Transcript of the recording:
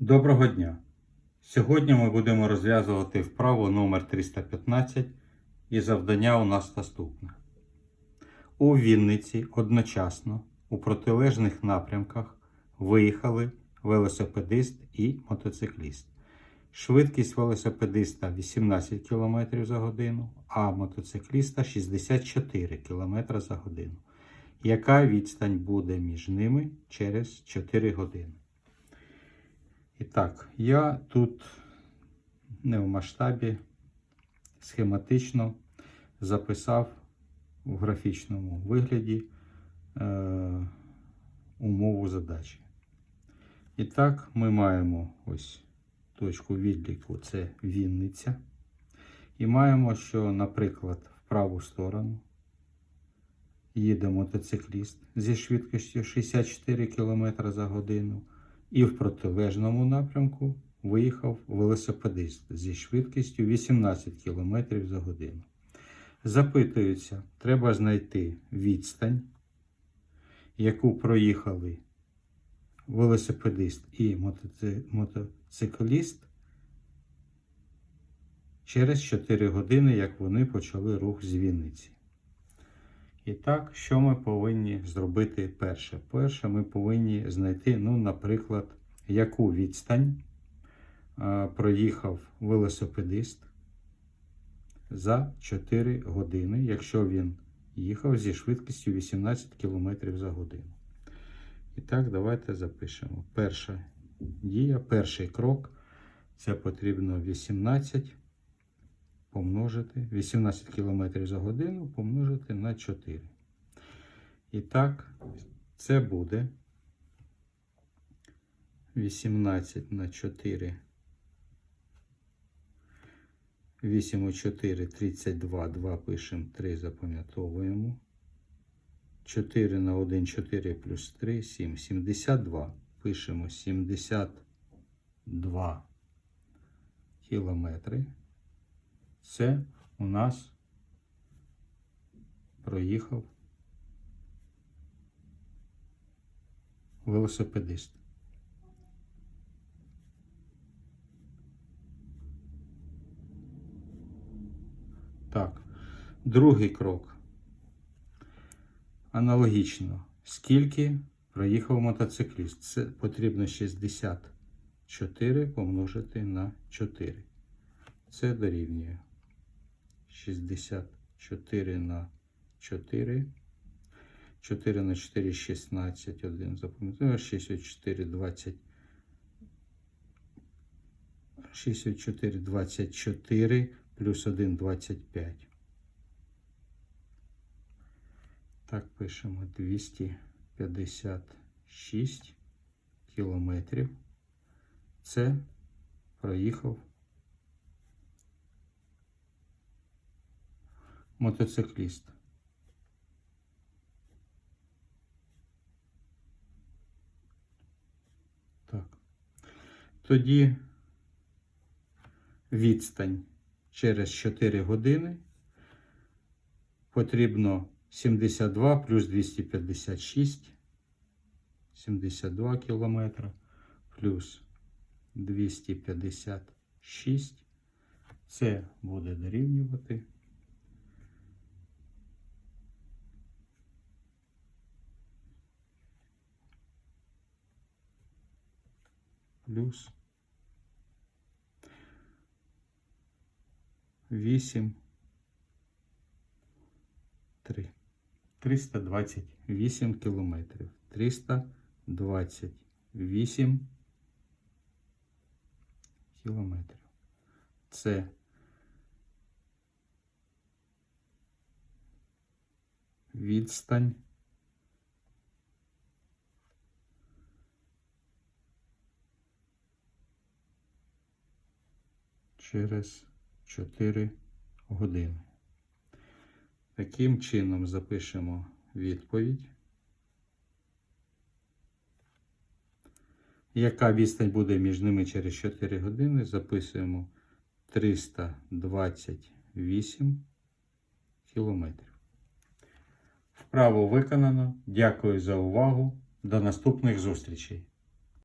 Доброго дня! Сьогодні ми будемо розв'язувати вправу номер 315 і завдання у нас наступне. У Вінниці одночасно у протилежних напрямках виїхали велосипедист і мотоцикліст. Швидкість велосипедиста 18 км за годину, а мотоцикліста 64 км за годину. Яка відстань буде між ними через 4 години? І так, я тут не в масштабі схематично записав в графічному вигляді е, умову задачі. І так, ми маємо ось точку відліку це Вінниця. І маємо, що, наприклад, в праву сторону їде мотоцикліст зі швидкістю 64 км за годину. І в протилежному напрямку виїхав велосипедист зі швидкістю 18 км за годину. Запитується, треба знайти відстань, яку проїхали велосипедист і мотоци- мотоцикліст через 4 години, як вони почали рух з Вінниці. І так, що ми повинні зробити перше? Перше, ми повинні знайти, ну, наприклад, яку відстань проїхав велосипедист за 4 години, якщо він їхав зі швидкістю 18 км за годину. І так, давайте запишемо. Перша дія, перший крок це потрібно 18 помножити 18 км за годину помножити на 4. І так, це буде 18 на 4. 8 у 4 32, 2 пишемо, 3 запам'ятовуємо. 4 на 1 4 плюс 3 7 72. Пишемо 72 кілометри. Це у нас проїхав велосипедист. Так, другий крок. Аналогічно. Скільки проїхав мотоцикліст? Це потрібно 64 помножити на 4. Це дорівнює 64 на 4. 4 на 4 16. 1 запам'ятаю. 64 20. 64 24 плюс 1 25. Так, пишемо 256 кілометрів. Це проїхав мотоцикліст. Так. Тоді відстань через 4 години потрібно 72 плюс 256, 72 кілометра плюс 256. Це буде дорівнювати плюс 8 3. 328 кілометрів. 328 кілометрів. Це відстань через 4 години. Таким чином запишемо відповідь. Яка відстань буде між ними через 4 години? Записуємо 328 кілометрів. Вправо виконано. Дякую за увагу. До наступних зустрічей!